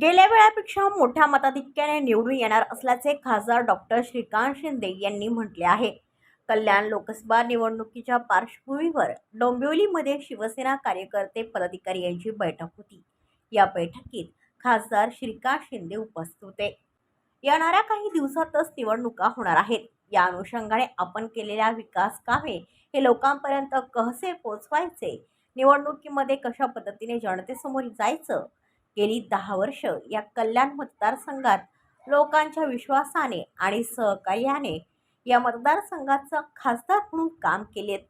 गेल्या वेळापेक्षा मोठ्या मताधिक्याने निवडून येणार असल्याचे खासदार डॉक्टर श्रीकांत शिंदे यांनी म्हटले आहे. कल्याण लोकसभा निवडणुकीच्या पार्श्वभूमीवर डोंबिवलीमध्ये शिवसेना कार्यकर्ते पदाधिकारी यांची बैठक होती. या बैठकीत खासदार श्रीकांत शिंदे उपस्थित होते. येणाऱ्या काही दिवसातच निवडणुका होणार आहेत. या अनुषंगाने आपण केलेल्या विकास कामे हे लोकांपर्यंत कसे पोचवायचे निवडणुकीमध्ये कशा पद्धतीने जनतेसमोर जायचं? गेली दहा वर्ष या कल्याण मतदारसंघात लोकांच्या विश्वासाने आणि सहकार्याने या मतदारसंघाचं खासदार म्हणून काम केलेत.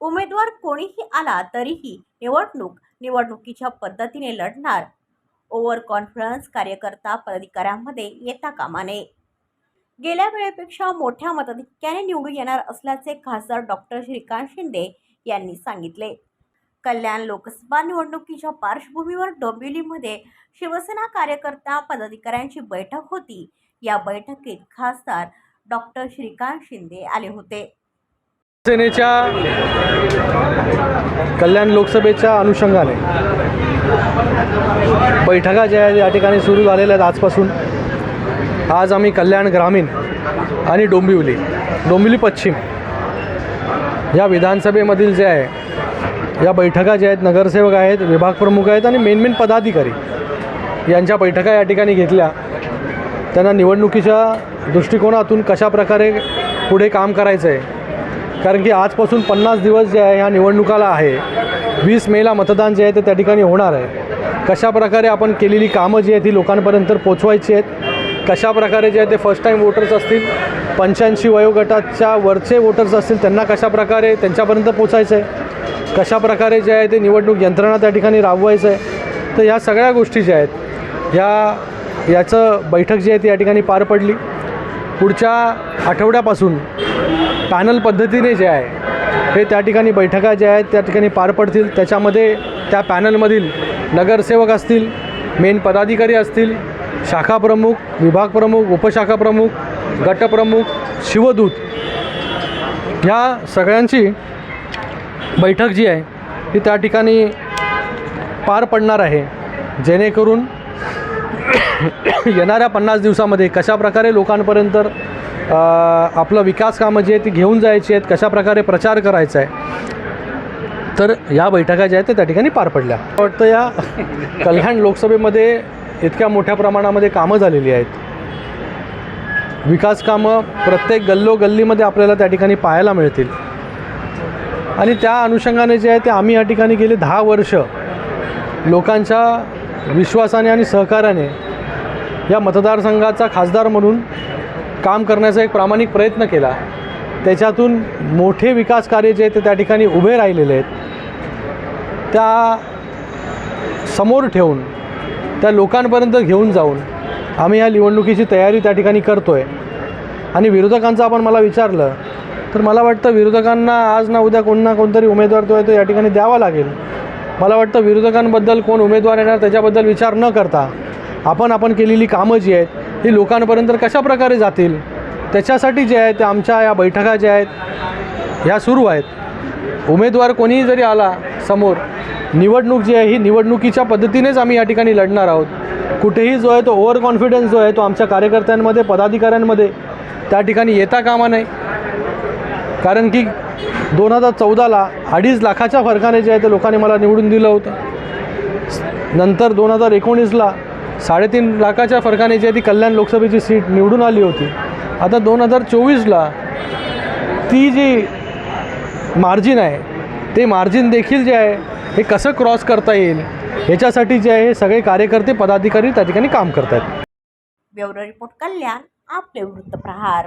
उमेदवार कोणीही आला तरीही निवडणूक निवडणुकीच्या पद्धतीने लढणार. ओव्हर कॉन्फिडन्स कार्यकर्ता पदाधिकाऱ्यांमध्ये येता कामा नये. गेल्या वेळेपेक्षा मोठ्या मताधिक्याने निवडून येणार असल्याचे खासदार डॉक्टर श्रीकांत शिंदे यांनी सांगितले. कल्याण लोकसभा निवडणुकीच्या पार्श्वभूमीवर डोंबिवलीमध्ये शिवसेना कार्यकर्ता पदाधिकाऱ्यांची बैठक होती. या बैठकीत खासदार डॉक्टर श्रीकांत शिंदे आले होते. सेनेच्या कल्याण लोकसभेच्या अनुषंगाने बैठका ज्या या ठिकाणी सुरू झालेल्या आहेत आजपासून आज आम्ही कल्याण ग्रामीण आणि डोंबिवली डोंबिवली पश्चिम या विधानसभेमधील जे आहे या बैठका ज्या आहेत नगरसेवक आहेत विभाग प्रमुख आहेत आणि मेन मेन पदाधिकारी यांच्या बैठका या ठिकाणी घेतल्या. त्यांना निवडणुकीच्या दृष्टिकोनातून कशा प्रकारे पुढे काम करायचं आहे कारण की आजपासून पन्नास दिवस जे आहे ह्या निवडणुकाला आहे. वीस मेला मतदान जे आहे ते त्या ठिकाणी होणार आहे. कशा प्रकारे आपण केलेली कामं जी आहेत ती लोकांपर्यंत पोचवायची आहेत. कशा प्रकारे जे आहे ते फर्स्ट टाईम वोटर्स असतील पंच्याऐंशी वयोगटाच्या वरचे वोटर्स असतील त्यांना कशा प्रकारे त्यांच्यापर्यंत पोचायचं आहे कशा प्रकारे जे आहे ते निवडणूक यंत्रणा त्या ठिकाणी राबवायचं आहे. तर ह्या सगळ्या गोष्टी ज्या आहेत ह्या याचं बैठक जी आहे ती या ठिकाणी पार पडली. पुढच्या आठवड्यापासून पॅनल पद्धतीने जे आहे हे त्या ठिकाणी बैठका ज्या आहेत त्या ठिकाणी पार पडतील. त्याच्यामध्ये त्या पॅनलमधील नगरसेवक असतील मेन पदाधिकारी असतील शाखा प्रमुख विभाग प्रमुख उपशाखा प्रमुख गटप्रमुख शिवदूत ह्या सगळ्यांची बैठक जी आहे ती त्या ठिकाणी पार पडणार आहे. जेणेकरून येणाऱ्या पन्नास दिवसामध्ये कशा प्रकारे लोकांपर्यंत आपलं विकास कामं जी आहेत ती घेऊन जायची आहेत कशा प्रकारे प्रचार करायचा आहे तर या बैठका ज्या आहेत त्या त्या ठिकाणी पार पडल्या. वाटतं या कल्याण लोकसभेमध्ये इतक्या मोठ्या प्रमाणामध्ये कामं झालेली आहेत. विकास कामं प्रत्येक गल्लोगल्लीमध्ये आपल्याला त्या ठिकाणी पाहायला मिळतील. आणि त्या अनुषंगाने जे आहे ते आम्ही या ठिकाणी गेले दहा वर्ष. लोकांच्या विश्वासाने आणि सहकार्याने या मतदारसंघाचा खासदार म्हणून काम करण्याचा एक प्रामाणिक प्रयत्न केला. त्याच्यातून मोठे विकास कार्य जे आहे ते त्या ठिकाणी उभे राहिलेले आहेत. त्या समोर ठेवून त्या लोकांपर्यंत घेऊन जाऊन आम्ही या निवडणुकीची तयारी त्या ठिकाणी करतो आहे आणि विरोधकांचं आपण मला विचारलं तर मला वाटतं विरोधकांना आज ना उद्या कोण ना कोणतरी उमेदवार जो आहे तो या ठिकाणी द्यावा लागेल. मला वाटतं विरोधकांबद्दल कोण उमेदवार येणार त्याच्याबद्दल विचार न करता आपण आपण केलेली कामं जी आहेत ही लोकांपर्यंत कशा प्रकारे जातील त्याच्यासाठी जे आहे ते आमच्या या बैठका ज्या आहेत ह्या सुरू आहेत. उमेदवार कोणीही जरी आला समोर निवडणूक जी आहे ही निवडणुकीच्या पद्धतीनेच आम्ही या ठिकाणी लढणार आहोत. कुठेही जो आहे तो ओव्हर कॉन्फिडन्स जो आहे तो आमच्या कार्यकर्त्यांमध्ये पदाधिकाऱ्यांमध्ये त्या ठिकाणी येता कामा नाही कारण की दोन हजार चौदाला अडीच लाखाच्या फरकाने जे आहे ते लोकांनी मला निवडून दिलं होतं. नंतर दोन हजार एकोणीसला साडेतीन लाखाच्या फरकाने जी आहे ती कल्याण लोकसभेची सीट निवडून आली होती. आता दोन हजार चोवीसला ती जी मार्जिन आहे ते मार्जिन देखील जे आहे हे कसं क्रॉस करता येईल याच्यासाठी जे आहे हे सगळे कार्यकर्ते पदाधिकारी त्या ठिकाणी काम करत आहेत ब्युरो रिपोर्ट कल्याण आपले वृत्तप्रहार